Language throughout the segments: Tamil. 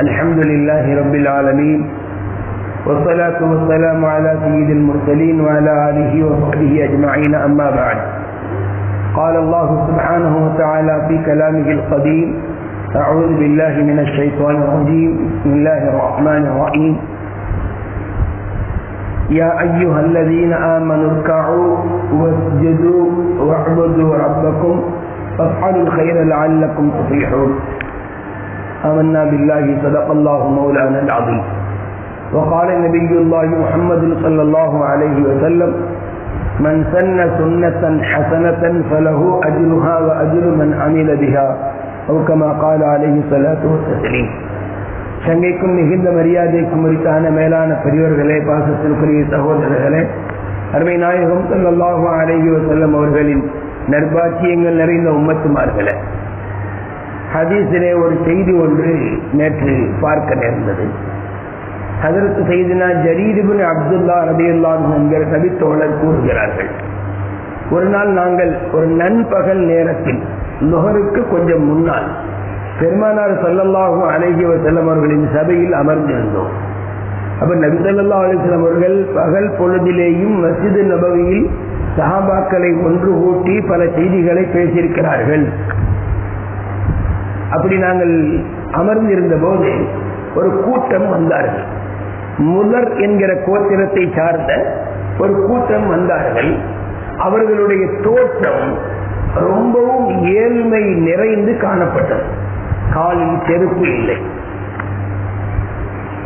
الحمد لله رب العالمين والصلاة والسلام على سيد المرسلين وعلى آله وصحبه أجمعين أما بعد. قال الله سبحانه وتعالى في كلامه القديم أعوذ بالله من الشيطان الرجيم بسم الله الرحمن الرحيم. يا أيها الذين آمنوا اركعوا واسجدوا واعبدوا ربكم وافعلوا الخير لعلكم تفلحون. آمنا بالله صدق الله مولانا العظيم وقال نبي الله محمد صلى الله عليه وسلم من سن سنة حسنة فله أجرها وأجر من عمل بها أو كما قال عليه الصلاة والتسليم சங்கைக்கும் மிகுந்த மரியாதைக்கும் உரித்தான மேலான பெரியவர்களே பாசத்திற்குரிய சகோதரர்களே அருமை நாயகம் சல்லாஹு அலைஹி வசல்லம் அவர்களின் நற்பாட்சியங்கள் நிறைந்த உம்மத்துமார்களே ஹதீஸிலே ஒரு செய்தி ஒன்று நேற்று பார்க்க நேர்ந்தது. அதற்கு செய்தினா ஜரீதுபின் அப்துல்லா ரபியுல்லான் என்கிற கவித்தோழர் கூறுகிறார்கள். ஒரு நாள் நாங்கள் ஒரு நண்பகல் நேரத்தில் நுகருக்கு கொஞ்சம் முன்னால் பெருமானார் சல்லல்லாஹும் அழகிய செல்லம் அவர்களின் சபையில் அமர்ந்திருந்தோம். அப்ப நபிசல்லா அலிஸ்லாம் அவர்கள் பகல் பொழுதிலேயும் மசிது நபவியில் சஹாபாக்களை ஒன்று கூட்டி பல செய்திகளை பேசியிருக்கிறார்கள். அப்படி நாங்கள் அமர்ந்திருந்த போது ஒரு கூட்டம் வந்தார்கள். முதர் என்கிற கோத்திரத்தை சார்ந்த ஒரு கூட்டம் வந்தார்கள். அவர்களுடைய தோற்றம் ரொம்பவும் ஏழ்மை நிறைந்து காணப்பட்டது. காலில் செருப்பு இல்லை.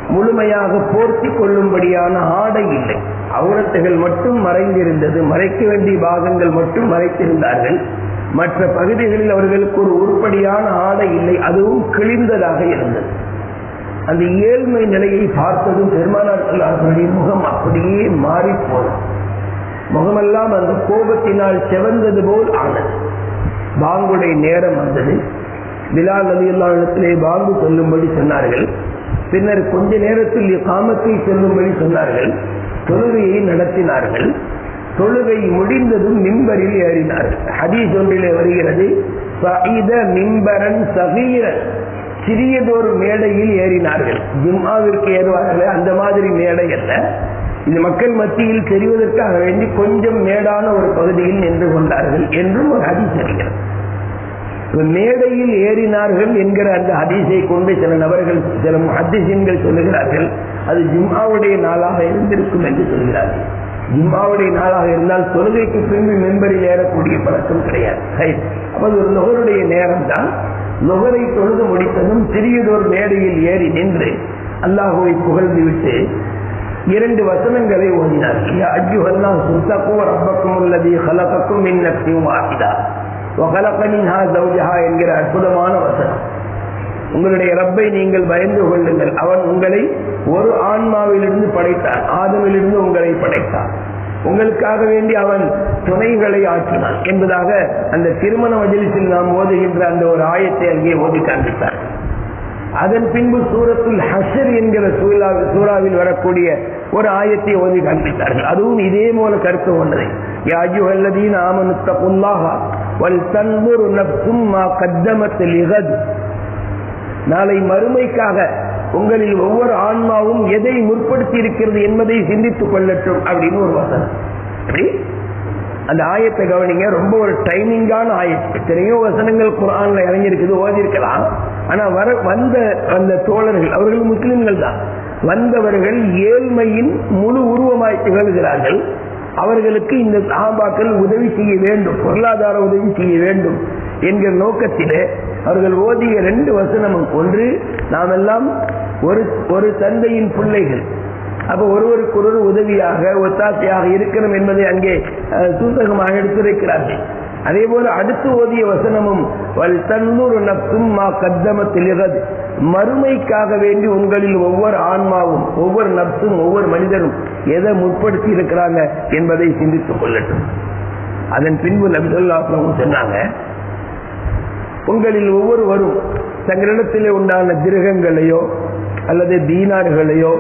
முழுமையாக போர்த்தி கொள்ளும்படியான ஆடை இல்லை. அவுரத்துகள் மட்டும் மறைந்திருந்தது. மறைக்க வேண்டிய பாகங்கள் மட்டும் மறைத்திருந்தார்கள். மற்ற பகுதிகளில் அவர்களுக்கு ஒரு உருப்படியான ஆடை இல்லை. அதுவும் கிழிந்ததாக இருந்தது. அந்த ஏழ்மை நிலையை பார்த்ததும் பெருமானார்களுடைய முகம் அப்படியே மாறி போனது. முகமெல்லாம் அந்த கோபத்தினால் செவந்தது போல் ஆனது. பாங்குடைய நேரம் வந்தது. பிலால் நதி இடத்திலே பாங்கு சொல்லும்படி சொன்னார்கள். பின்னர் கொஞ்ச நேரத்தில் காமத்தை சொல்லும்படி சொன்னார்கள். தொழுகையை நடத்தினார்கள். தொழுகை முடிந்ததும் மிம்பரில் ஏறினார்கள் ஹதீஸ் ஒன்றிலே வருகிறது மிம்பரன் சகீரன். சிறியதொரு மேடையில் ஏறினார்கள். ஜிம்மாவிற்கு ஏறுவார்கள். அந்த மாதிரி மேடை அல்ல. இது மக்கள் மத்தியில் தெரிவதற்காக வேண்டி கொஞ்சம் மேடான ஒரு பகுதியில் நின்று கொண்டார்கள் என்றும் ஒரு ஹதீஸ் அறிகிறது மேடையில் ஏறினார்கள் என்கிற அந்த ஹதீஸை கொண்டு சில நபர்கள் சில ஹதீசின்கள் சொல்லுகிறார்கள் அது ஜிம்மாவுடைய நாளாக இருந்திருக்கும் என்று சொல்கிறார்கள். ஜும்மாவுடைய நாளாக இருந்தால் தொழுகைக்கு பின்பு மெம்பரில் ஏறக்கூடிய பழக்கம் கிடையாது. அப்போது ஒரு நுகருடைய நேரம் தான் நுகரை தொழுது முடித்ததும் சிறியதொரு மேடையில் ஏறி நின்று அல்லாஹுவை புகழ்ந்து விட்டு இரண்டு வசனங்களை ஓதினார்கள் அஜுஹல்லாம் சுத்தக்கும் ரப்பக்கும் உள்ளது ஹலகக்கும் மின் நக்சியும் ஆகிதா என்கிற அற்புதமான வசனம். உங்களுடைய ரப்பை நீங்கள் பயந்து கொள்ளுங்கள். அவன் உங்களை ஒரு ஆன்மாவிலிருந்து படைத்தான். ஆதமிலிருந்து உங்களை படைத்தான். உங்களுக்காக வேண்டி அவன் துணைகளை ஆற்றினான் என்பதாக அந்த திருமண மஜிலிசில் நாம் ஓதுகின்ற அந்த ஒரு ஆயத்தை அங்கே ஓதி காண்பித்தார். அதன் பின்பு சூரத்துல் ஹஷர் என்கிற சூறாவில் வரக்கூடிய ஒரு ஆயத்தை ஓதி காண்பித்தார்கள். அதுவும் இதே போல கருத்து கொண்டதை யாஜுவல்லதீன் ஆமனுத்தகுல்லாஹா வல் தன்புரு நப்சும் மா கத்தமத்தில் இகது நாளை மறுமைக்காக உங்களில் ஒவ்வொரு ஆன்மாவும் எதை முற்படுத்தி இருக்கிறது என்பதை சிந்தித்துக் கொள்ளட்டும் அப்படின்னு ஒரு வசனம். அந்த ஆயத்தை கவனிங்க. ரொம்ப ஒரு டைமிங்கான ஆயத்து. எத்தனையோ வசனங்கள் குரான்ல இறங்கியிருக்குது ஓதிருக்கலாம் ஆனா வர வந்த அந்த தோழர்கள் அவர்கள் முஸ்லிம்கள் தான். வந்தவர்கள் ஏழ்மையின் முழு உருவமாய் திகழ்கிறார்கள். அவர்களுக்கு இந்த சாபாக்கள் உதவி செய்ய வேண்டும் பொருளாதார உதவி செய்ய வேண்டும் என்கிற நோக்கத்திலே அவர்கள் ஓதிய ரெண்டு வசனமும் ஒன்று நாம் எல்லாம் ஒரு ஒரு தந்தையின் பிள்ளைகள். அப்ப ஒருவருக்கு ஒரு உதவியாக ஒத்தாசையாக இருக்கணும் என்பதை அங்கே சூதகமாக எடுத்துரைக்கிறார்கள். அதே போல அடுத்து ஓதிய வசனமும் வல் தன்னூர் நப்சும் மா கத்தமத்திலிகது மறுமைக்காக வேண்டி உங்களில் ஒவ்வொரு ஆன்மாவும் ஒவ்வொரு நப்சும் ஒவ்வொரு மனிதரும் எதை முற்படுத்தி இருக்கிறாங்க என்பதை சிந்தித்துக் கொள்ளட்டும். அதன் பின்பு நபிசல்லாசனமும் சொன்னாங்க உங்களில் ஒவ்வொருவரும் தங்களிடத்திலே உண்டான திருகங்களையோ அல்லது தீனார்களையோ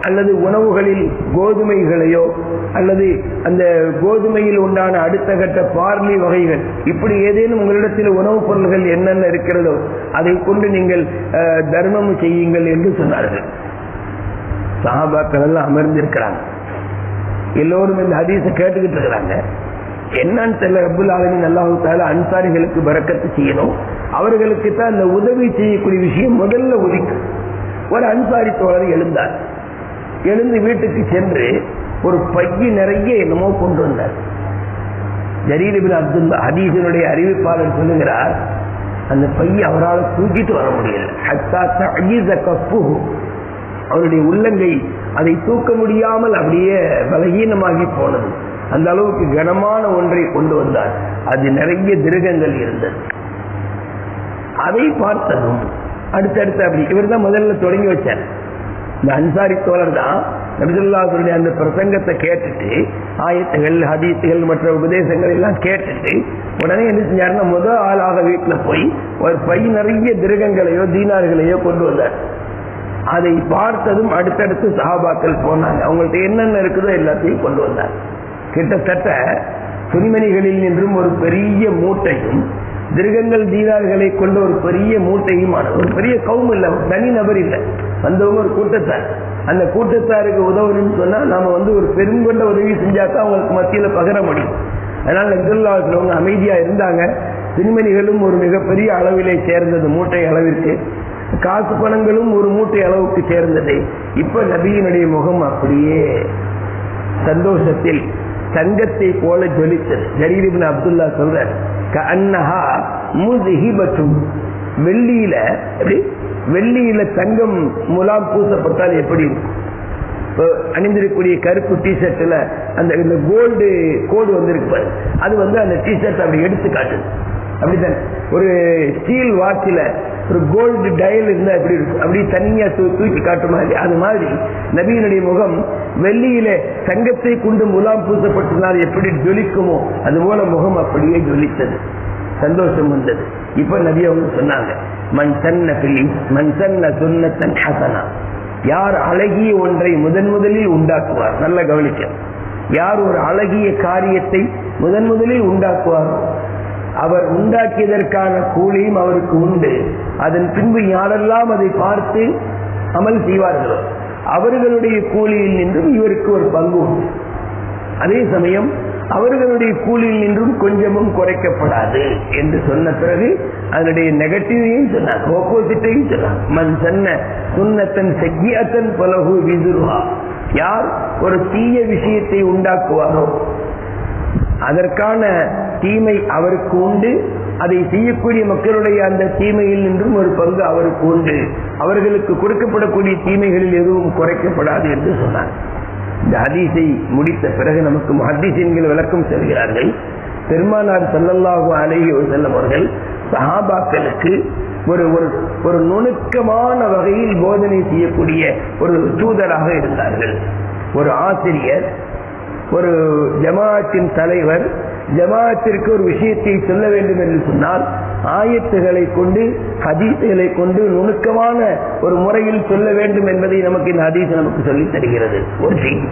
அல்லது உணவுகளில் கோதுமைகளையோ அல்லது அந்த கோதுமையில் உண்டான அடுத்த கட்ட பார்லி வகைகள் இப்படி ஏதேனும் உங்களிடத்தில் உணவுப் பொருள்கள் என்னென்ன இருக்கிறதோ அதை கொண்டு நீங்கள் அஹ், தர்மம் செய்யுங்கள் என்று சொன்னார்கள். சாபாக்கள் எல்லாம் அமர்ந்திருக்கிறாங்க. எல்லோரும் இந்த ஹதீஸை கேட்டுக்கிட்டு இருக்கிறாங்க. என்னன்னு தெரியல ரப்புல் ஆலமின் அல்லாஹு தால அன்சாரிகளுக்கு பறக்கத்து செய்யணும். அவர்களுக்கு தான் அந்த உதவி செய்யக்கூடிய விஷயம் முதல்ல ஒதுக்கும் ஒரு அன்சாரி தோழர் எழுந்தார். எழுந்து வீட்டுக்கு சென்று ஒரு பைய நிறைய என்னமோ கொண்டு வந்தார். ஜரீரிபின் அப்துல் ஹதீசனுடைய அறிவிப்பாளர் சொல்லுகிறார் அந்த பைய அவரால் தூக்கிட்டு வர முடியல. அவருடைய உள்ளங்கை அதை தூக்க முடியாமல் அப்படியே பலகீனமாகி போனது. அந்த அளவுக்கு கனமான ஒன்றை கொண்டு வந்தார். அது நிறைய திருகங்கள் இருந்தது. அதை பார்த்ததும் அடுத்தடுத்து அப்படி இவர் தான் முதல்ல தொடங்கி வச்சார். இந்த அன்சாரி தோழர் தான் நபிசுல்லாசுடைய அந்த பிரசங்கத்தை கேட்டுட்டு ஆயத்துகள் ஹதீத்துகள் மற்ற உபதேசங்கள் எல்லாம் கேட்டுட்டு உடனே என்ன செஞ்சாருன்னா முதல் ஆளாக வீட்டுல போய் ஒரு பை நிறைய திருகங்களையோ தீனார்களையோ கொண்டு வந்தார். அதை பார்த்ததும் அடுத்தடுத்து சஹாபாக்கள் போனாங்க. அவங்கள்ட்ட என்னென்ன இருக்குதோ எல்லாத்தையும் கொண்டு வந்தார். கிட்டத்தட்ட துணிமணிகளில் நின்றும் ஒரு பெரிய மூட்டையும் திருகங்கள் தீனார்களை கொண்ட ஒரு பெரிய மூட்டையும் ஒரு பெரிய கவும் இல்லை ஒரு தனி நபர் இல்லை. வந்தவங்க ஒரு கூட்டத்தார். அந்த கூட்டத்தாருக்கு உதவணும்னு சொன்னா நாம வந்து ஒரு பெருங்கொண்ட உதவி செஞ்சாக்கா அவங்களுக்கு மத்தியில பகிர முடியும். அதனால நபிசுல்லாவுக்கு அமைதியா இருந்தாங்க. துணிமணிகளும் ஒரு மிகப்பெரிய அளவிலே சேர்ந்தது மூட்டை அளவிற்கு. காசு பணங்களும் ஒரு மூட்டை அளவுக்கு சேர்ந்தது. இப்ப நபியினுடைய முகம் அப்படியே சந்தோஷத்தில் தங்கத்தை போல ஜொலித்தது. ஜரீரிபின் அப்துல்லா சொல்ற கண்ணஹா முஸ்ஹிபத்தும். வெள்ளியில எப்படி? வெள்ளியில தங்கம் முலாம் பூசப்பட்டால் எப்படி இருக்கும்? அணிந்திருக்கக்கூடிய கருப்பு டிஷர்ட்ல அந்த இந்த கோல்டு கோடு வந்திருக்கு பாரு. அது வந்து அந்த டிஷர்ட் அப்படி எடுத்து காட்டுது. அப்படித்தானே. ஒரு ஸ்டீல் வாட்சில ஒரு கோல்டு டயல் இருந்தா எப்படி இருக்கும்? அப்படி தனியா தூக்கி காட்டுமா இல்லையா? அது மாதிரி நபியினுடைய முகம் வெள்ளியிலே தங்கத்தை கொண்டு முலாம் பூசப்பட்டிருந்தால் எப்படி ஜொலிக்குமோ அது போல முகம் அப்படியே ஜொலித்தது. சந்தோஷம் வந்தது. இப்ப நபி அவங்க சொன்னாங்க மண் சன்ன பில் மண் சன்ன சுன்னத்தன் ஹசனா. யார் அழகிய ஒன்றை முதன் முதலில் உண்டாக்குவார்? நல்ல கவனிக்க யார் ஒரு அழகிய காரியத்தை முதன் முதலில் உண்டாக்குவார்? அவர் உண்டாக்கியதற்கான கூலியும் அவருக்கு உண்டு. அதன் பின்பு யாரெல்லாம் அதை பார்த்து அமல் செய்வார்களோ அவர்களுடைய கூலியில் நின்றும் இவருக்கு ஒரு பங்கு உண்டு. அதே சமயம் அவர்களுடைய கூலியில் நின்றும் கொஞ்சமும் குறைக்கப்படாது என்று சொன்ன பிறகு அதனுடைய நெகட்டிவையும் சொன்னார் ஆப்போசிட்டையும் சொன்னார் மண் சொன்ன சுண்ணத்தன் செக்கியத்தன் பலகு விதுருவா. யார் ஒரு தீய விஷயத்தை உண்டாக்குவாரோ அதற்கான தீமை அவருக்கு உண்டு அதை செய்யக்கூடிய மக்களுடைய அந்த தீமையில் நின்றும் ஒரு பங்கு அவருக்கு உண்டு. அவர்களுக்கு கொடுக்கப்படக்கூடிய தீமைகளில் எதுவும் குறைக்கப்படாது என்று சொன்னார். இந்த ஹதீஸை முடித்த பிறகு நமக்கு ஹதீசின்கள் விளக்கம் செல்கிறார்கள் பெருமானார் ஸல்லல்லாஹு அலைஹி செல்லவர்கள் அவர்கள் சஹாபாக்களுக்கு ஒரு ஒரு ஒரு நுணுக்கமான வகையில் போதனை செய்யக்கூடிய ஒரு தூதராக இருந்தார்கள். ஒரு ஆசிரியர் ஒரு ஜமாஅத்தின் தலைவர் ஜமாத்திற்கு ஒரு விஷயத்தை சொல்ல வேண்டும் என்று சொன்னால் ஆயத்துகளை கொண்டு ஹதீசுகளை கொண்டு நுணுக்கமான ஒரு முறையில் சொல்ல வேண்டும் என்பதை நமக்கு இந்த ஹதீஸ் நமக்கு சொல்லி தருகிறது. ஒரு செய்தி.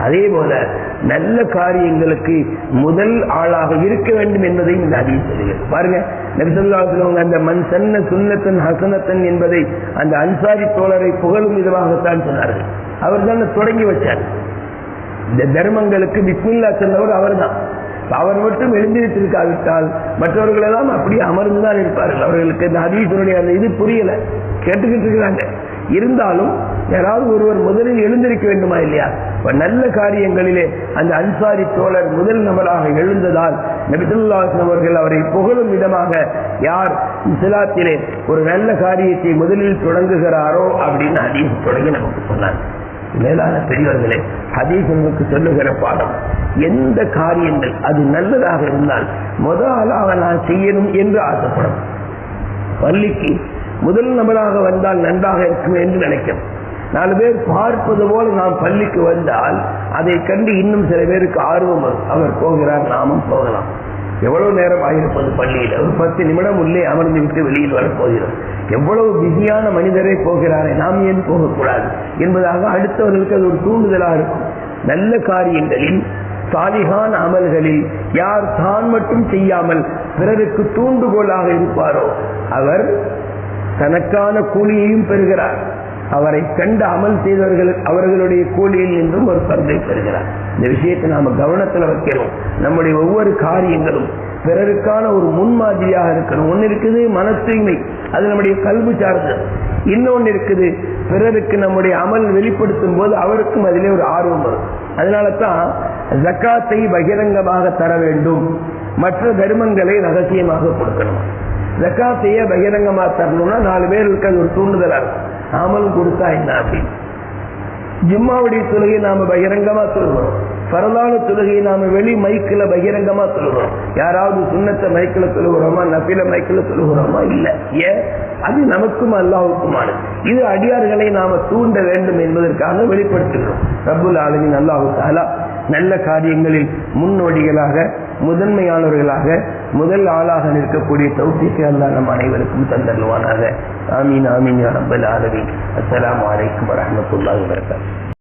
அதே போல நல்ல காரியங்களுக்கு முதல் ஆளாக இருக்க வேண்டும் என்பதையும் இந்த ஹதீஸ் சொல்லுகிறது பாருங்க நபிசல்லா அந்த மண் சன்ன சுன்னத்தன் ஹசனத்தன் என்பதை அந்த அன்சாரி தோழரை புகழும் விதமாகத்தான் சொன்னார்கள். அவர் தான் தொடங்கி வச்சார். இந்த தர்மங்களுக்கு பிஸ்மில்லா சொன்னவர் அவர்தான். அவர் மட்டும் எழுந்திருத்திருக்காவிட்டால் மற்றவர்கள் எல்லாம் அப்படியே அமர்ந்துதான் இருப்பார்கள். அவர்களுக்கு இந்த ஹதீசனுடைய அந்த இது புரியல. கேட்டுக்கிட்டு இருக்கிறாங்க. இருந்தாலும் யாராவது ஒருவர் முதலில் எழுந்திருக்க வேண்டுமா இல்லையா? இப்ப நல்ல காரியங்களிலே அந்த அன்சாரி தோழர் முதல் நபராக எழுந்ததால் நபிதுல்லாசன் அவர்கள் அவரை புகழும் விதமாக யார் இஸ்லாத்திலே ஒரு நல்ல காரியத்தை முதலில் தொடங்குகிறாரோ அப்படின்னு அதிகம் தொடங்கி நமக்கு சொன்னாங்க. மேலான பெரியவர்களே ஹதீஸ் உங்களுக்கு சொல்லுகிற பாடம் எந்த காரியங்கள் அது நல்லதாக இருந்தால் முதலாக நான் செய்யணும் என்று ஆசைப்படும். பள்ளிக்கு முதல் நபராக வந்தால் நன்றாக இருக்கும் என்று நினைக்கும். நாலு பேர் பார்ப்பது போல நாம் பள்ளிக்கு வந்தால் அதை கண்டு இன்னும் சில பேருக்கு ஆர்வம் அவர் போகிறார் நாமும் போகலாம். எவ்வளவு நேரம் ஆகியிருப்பது பள்ளியில் ஒரு பத்து நிமிடம் உள்ளே அமர்ந்து விட்டு வெளியில் வரப்போகிறோம் எவ்வளவு பிஸியான மனிதரே போகிறாரே நாம் ஏன் போகக்கூடாது? என்பதாக அடுத்தவர்களுக்கு அது ஒரு தூண்டுதலாக இருக்கும். நல்ல காரியங்களில் சாலிகான அமல்களில் யார் தான் மட்டும் செய்யாமல் பிறருக்கு தூண்டுகோலாக இருப்பாரோ அவர் தனக்கான கூலியையும் பெறுகிறார். அவரை கண்டு அமல் செய்தவர்கள் அவர்களுடைய கூலியில் நின்றும் ஒரு பங்கை பெறுகிறார். இந்த விஷயத்தை நாம கவனத்துல வைக்கிறோம். நம்முடைய ஒவ்வொரு காரியங்களும் பிறருக்கான ஒரு முன்மாதிரியாக இருக்கணும். ஒன்னு இருக்குது மன தூய்மை அது நம்முடைய கல்வி சார்ந்தது இன்னொன்னு இருக்குது பிறருக்கு நம்முடைய அமல் வெளிப்படுத்தும் போது அவருக்கும் அதிலே ஒரு ஆர்வம் வரும். அதனால தான் ஜக்காத்தை பகிரங்கமாக தர வேண்டும். மற்ற தர்மங்களை ரகசியமாக கொடுக்கணும். ஜக்காத்தையே பகிரங்கமா தரணும்னா நாலு பேருக்கு அது ஒரு தூண்டுதலாக இருக்கும். நாமளும் கொடுத்தா என்ன அப்படின்னு. ஜிம்மாவுடைய தொழுகை நாம பகிரங்கமா சொல்லுவோம் பரதான தொழுகையை நாம வெளி மைக்கில பகிரங்கமா சொல்லுவோம் யாராவது சுண்ணத்தை மைக்கில சொல்லுகிறோமா நபில மைக்கில சொல்லுகிறோமா இல்ல. ஏன்? அது நமக்கும் அல்லாவுக்குமானது இது அடியார்களை நாம தூண்ட வேண்டும் என்பதற்காக வெளிப்படுத்துகிறோம். ரபுல் ஆலமின் அல்லாஹு தாலா நல்ல காரியங்களில் முன்னோடிகளாக முதன்மையானவர்களாக முதல் ஆளாக நிற்கக்கூடிய தௌசிக்கு அல்லா நம் அனைவருக்கும் தந்தல்வானாக ஆமீன் ஆமீன் ரப்பல் ஆலமீன். அஸ்ஸலாமு அலைக்கும் வரஹ்மத்துல்லாஹி வபரகாத்துஹு